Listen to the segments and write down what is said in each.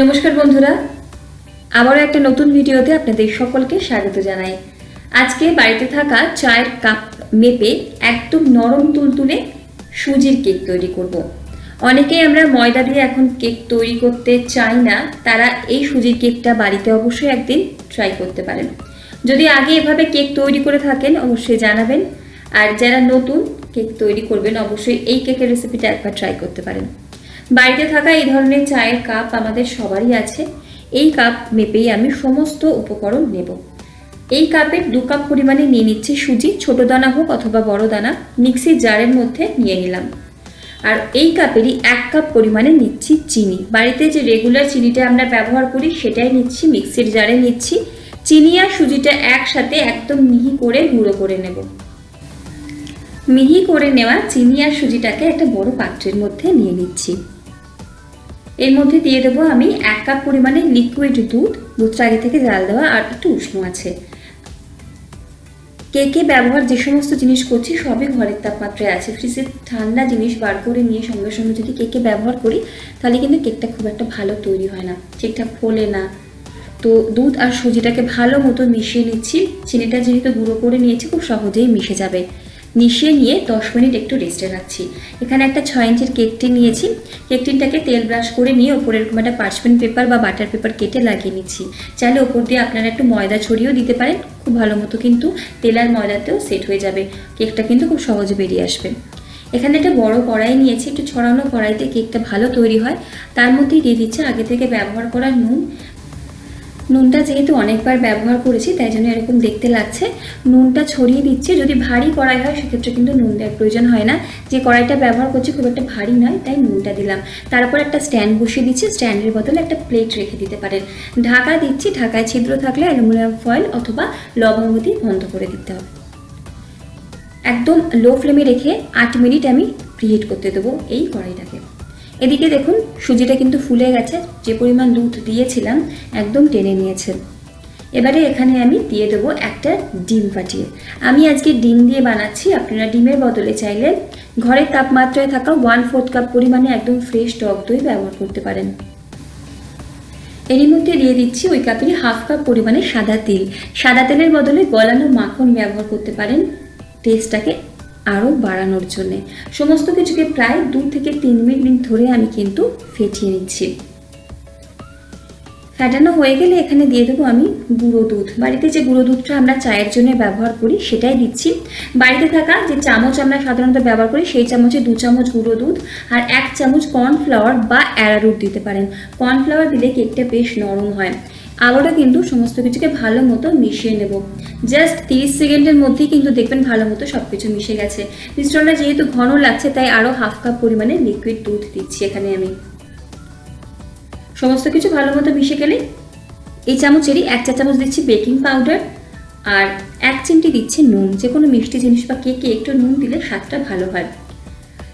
নমস্কার বন্ধুরা। আবারও একটা নতুন ভিডিওতে আপনাদের সকলকে স্বাগত জানাই। আজকে বাড়িতে থাকা চায়ের কাপ মেপে একদম নরম তুলতুলে সুজির কেক তৈরি করব। অনেকেই আমরা ময়দা দিয়ে এখন কেক তৈরি করতে চাই না, তারা এই সুজির কেকটা বাড়িতে অবশ্যই একদিন ট্রাই করতে পারেন। যদি আগে এভাবে কেক তৈরি করে থাকেন, অবশ্যই জানাবেন। আর যারা নতুন কেক তৈরি করবেন, অবশ্যই এই কেকের রেসিপিটা একবার ট্রাই করতে পারেন। বাড়িতে থাকা এই ধরনের চায়ের কাপ আমাদের সবারই আছে। এই কাপ মেপেই আমি সমস্ত উপকরণ নেব। এই কাপের দু কাপ পরিমাণে নিয়ে নিচ্ছি সুজি, ছোট দানা হোক অথবা বড় দানা, মিক্সির জারের মধ্যে নিয়ে নিলাম। আর এই কাপেরই এক কাপ পরিমাণে নিচ্ছি চিনি। বাড়িতে যে রেগুলার চিনিটা আমরা ব্যবহার করি, সেটাই নিচ্ছি, মিক্সির জারে নিচ্ছি। চিনি আর সুজিটা একসাথে একদম মিহি করে গুঁড়ো করে নেব। মিহি করে নেওয়া চিনি আর সুজিটাকে একটা বড় পাত্রের মধ্যে নিয়ে নিচ্ছি। এর মধ্যে দিয়ে দেবো আমি এক কাপ পরিমাণে লিকুইড দুধ। দুধটা আগে থেকে জাল দেওয়া আর একটু উষ্ণ আছে। কেকে ব্যবহার যে সমস্ত জিনিস করছি সবই ঘরের তাপমাত্রায় আছে। ফ্রিজে ঠান্ডা জিনিস বার করে নিয়ে সঙ্গে সঙ্গে যদি কেকে ব্যবহার করি, তাহলে কিন্তু কেকটা খুব একটা ভালো তৈরি হয় না। ঠিকঠাক ফোলে না। তো দুধ আর সুজিটাকে ভালো মতো মিশিয়ে নিচ্ছি। চিনিটা যেহেতু গুঁড়ো করে নিয়েছি, খুব সহজেই মিশে যাবে। মিশিয়ে নিয়ে দশ মিনিট একটু রেস্টে রাখছি। এখানে একটা ছয় ইঞ্চির কেক টিন নিয়েছি। কেক টিনটাকে তেল ব্রাশ করে নিয়ে ওপরে এরকম একটা পার্চমেন্ট পেপার বা বাটার পেপার কেটে লাগিয়ে নিচ্ছি। চাইলে ওপর দিয়ে আপনারা একটু ময়দা ছড়িয়েও দিতে পারেন। খুব ভালো মতো কিন্তু তেল আর ময়দাতেও সেট হয়ে যাবে। কেকটা কিন্তু খুব সহজে বেরিয়ে আসবে। এখানে একটা বড় কড়াই নিয়েছি। একটু ছড়ানো কড়াইতে কেকটা ভালো তৈরি হয়। তার মধ্যেই দিয়ে দিচ্ছে আগে থেকে ব্যবহার করা নুন। নুনটা যেহেতু অনেকবার ব্যবহার করেছি, তাই জন্য এরকম দেখতে লাগছে। নুনটা ছড়িয়ে দিচ্ছে, যদি ভারী কড়াই হয়, সেক্ষেত্রে কিন্তু নুন দেওয়ার প্রয়োজন হয় না। যে কড়াইটা ব্যবহার করছি খুব একটা ভারী নয়, তাই নুনটা দিলাম। তারপর একটা স্ট্যান্ড বসিয়ে দিচ্ছি, স্ট্যান্ডের বদলে একটা প্লেট রেখে দিতে পারেন। ঢাকা দিচ্ছি, ঢাকায় ছিদ্র থাকলে অ্যালুমিনিয়াম ফয়েল অথবা লবঙ্গ বন্ধ করে দিতে হবে। একদম লো ফ্লেমে রেখে আট মিনিট আমি প্রিহিট করতে দেবো এই কড়াইটাকে। এদিকে দেখুন, সুজিটা কিন্তু ফুলে গেছে। যে পরিমাণ দুধ দিয়েছিলাম, একদম টেনে নিয়েছে। এবারে এখানে আমি দিয়ে দেবো একটা ডিম ফাটিয়ে আমি আজকে ডিম দিয়ে বানাচ্ছি, আপনারা ডিমের বদলে চাইলে ঘরের তাপমাত্রায় থাকা ওয়ান ফোর্থ কাপ পরিমাণে একদম ফ্রেশ টক দই ব্যবহার করতে পারেন। এরই মধ্যে দিয়ে দিচ্ছি ওই কাপেরই হাফ কাপ পরিমাণে সাদা তেল। সাদা তেলের বদলে গলানো মাখন ব্যবহার করতে পারেন। টেস্টটাকে আরও বাড়ানোর জন্যে। সমস্ত কিছুকে প্রায় দু থেকে তিন মিনিট ধরে আমি কিন্তু ফেটিয়ে নিচ্ছি। ফ্যাটানো হয়ে গেলে এখানে দিয়ে দেবো আমি গুঁড়ো দুধ। বাড়িতে যে গুঁড়ো দুধটা আমরা চায়ের জন্য ব্যবহার করি, সেটাই দিচ্ছি। বাড়িতে থাকা যে চামচ আমরা সাধারণত ব্যবহার করি, সেই চামচে দু চামচ গুঁড়ো দুধ আর এক চামচ কর্নফ্লাওয়ার বা অ্যারারুট দিতে পারেন। কর্নফ্লাওয়ার দিলে কেকটা বেশ নরম হয়। আবারও কিন্তু সমস্ত কিছুকে ভালো মতো মিশিয়ে নেব। জাস্ট তিরিশ সেকেন্ডের মধ্যেই কিন্তু দেখবেন ভালো মতো সব কিছু মিশে গেছে। মিশ্রণটা যেহেতু ঘন লাগছে, তাই আরও হাফ কাপ পরিমাণে লিকুইড দুধ দিচ্ছি এখানে আমি। সমস্ত কিছু ভালো মতো মিশে গেলে এই চামচেরই এক চা চামচ দিচ্ছি বেকিং পাউডার আর এক চিমটি দিচ্ছে নুন। যে কোনো মিষ্টি জিনিস বা কেকে একটু নুন দিলে স্বাদটা ভালো হয়।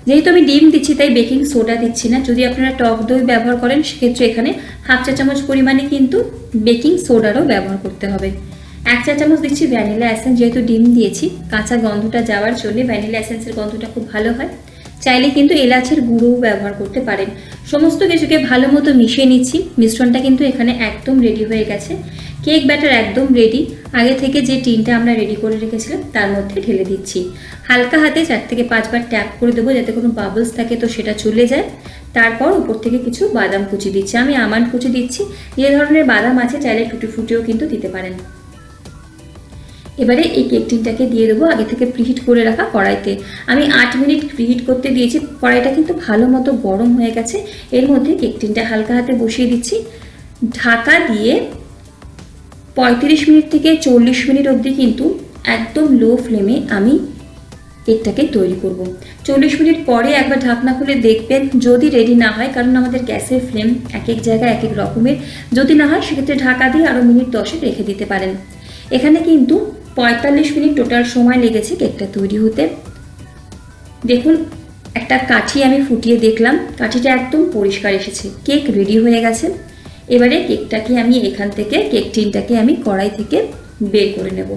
যেহেতু আমি ডিম দিচ্ছি, তাই বেকিং সোডা দিচ্ছি না। যদি আপনারা টক দই ব্যবহার করেন, সেক্ষেত্রে এখানে হাফ চা চামচ পরিমাণে কিন্তু বেকিং সোডারও ব্যবহার করতে হবে। এক চা চামচ দিচ্ছি ভ্যানিলা এসেন্স। যেহেতু ডিম দিয়েছি, কাঁচা গন্ধটা যাওয়ার জন্য ভ্যানিলা এসেন্সের গন্ধটা খুব ভালো হয়। চাইলে কিন্তু এলাচের গুঁড়োও ব্যবহার করতে পারেন। সমস্ত কিছুকে ভালো মতো মিশিয়ে নিচ্ছি। মিশ্রণটা কিন্তু এখানে একদম রেডি হয়ে গেছে। কেক ব্যাটার একদম রেডি আগে থেকে যে টিনটা আমরা রেডি করে রেখেছিলাম, তার মধ্যে ঢেলে দিচ্ছি। হালকা হাতে চার থেকে পাঁচবার ট্যাপ করে দেবো যাতে কোনো বাবলস থাকে তো সেটা চলে যায়। তারপর উপর থেকে কিছু বাদাম কুচি দিচ্ছি। আমি আমার কুচি দিচ্ছি। যে ধরনের বাদাম আছে, চাইলে টুটি ফুটিও কিন্তু দিতে পারেন। এবারে এই কেক টিনটাকে দিয়ে দেবো আগে থেকে প্রিহিট করে রাখা কড়াইতে। আমি আট মিনিট প্রিহিট করতে দিয়েছি। কড়াইটা কিন্তু ভালো মতো গরম হয়ে গেছে। এর মধ্যে কেক টিনটা হালকা হাতে বসিয়ে দিচ্ছি। ঢাকা দিয়ে পঁয়ত্রিশ মিনিট থেকে চল্লিশ মিনিট অবধি কিন্তু একদম লো ফ্লেমে আমি কেকটাকে তৈরি করব। চল্লিশ মিনিট পরে একবার ঢাকনা খুলে দেখবেন যদি রেডি না হয়, কারণ আমাদের গ্যাসের ফ্লেম এক এক জায়গায় এক এক রকমের। যদি না হয়, সেক্ষেত্রে ঢাকা দিয়ে আরও মিনিট দশে রেখে দিতে পারেন। এখানে কিন্তু পঁয়তাল্লিশ মিনিট টোটাল সময় লেগেছে কেকটা তৈরি হতে। দেখুন, একটা কাঠি আমি ফুটিয়ে দেখলাম। কাঠিটা একদম পরিষ্কার এসেছে। কেক রেডি হয়ে গেছে। এবারে কেকটাকে আমি এখান থেকে, কেক টিনটাকে আমি কড়াই থেকে বের করে নেব।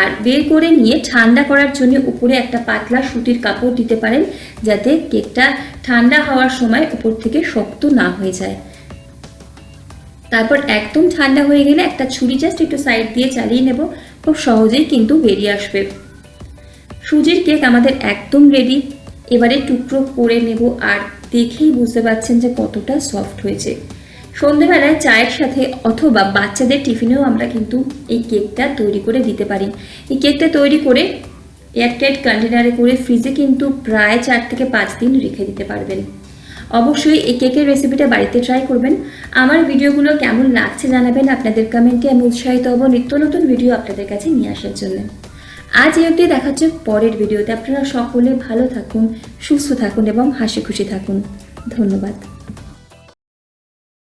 আর বের করে নিয়ে ঠান্ডা করার জন্য উপরে একটা পাতলা সুতির কাপড় দিতে পারেন, যাতে কেকটা ঠান্ডা হওয়ার সময় উপর থেকে শক্ত না হয়ে যায়। তারপর একদম ঠান্ডা হয়ে গেলে একটা ছুরি জাস্ট একটু সাইড দিয়ে চালিয়ে নেব। খুব সহজেই কিন্তু বেরিয়ে আসবে। সুজির কেক আমাদের একদম রেডি এবারে টুকরো করে নেব আর দেখেই বুঝতে পারছেন যে কতটা সফট হয়েছে। সন্ধেবেলায় চায়ের সাথে অথবা বাচ্চাদের টিফিনেও আমরা কিন্তু এই কেকটা তৈরি করে দিতে পারি। এই কেকটা তৈরি করে এয়ারটাইট কন্টেনারে করে ফ্রিজে কিন্তু প্রায় চার থেকে পাঁচ দিন রেখে দিতে পারবেন। অবশ্যই এই কেকের রেসিপিটা বাড়িতে ট্রাই করবেন। আমার ভিডিওগুলো কেমন লাগছে জানাবেন আপনাদের কমেন্টে আমি উৎসাহিত হব নিত্য নতুন ভিডিও আপনাদের কাছে নিয়ে আসার জন্য। আজ এই অবধি দেখা হচ্ছে পরের ভিডিওতে আপনারা সকলে ভালো থাকুন, সুস্থ থাকুন এবং হাসি খুশি থাকুন। ধন্যবাদ।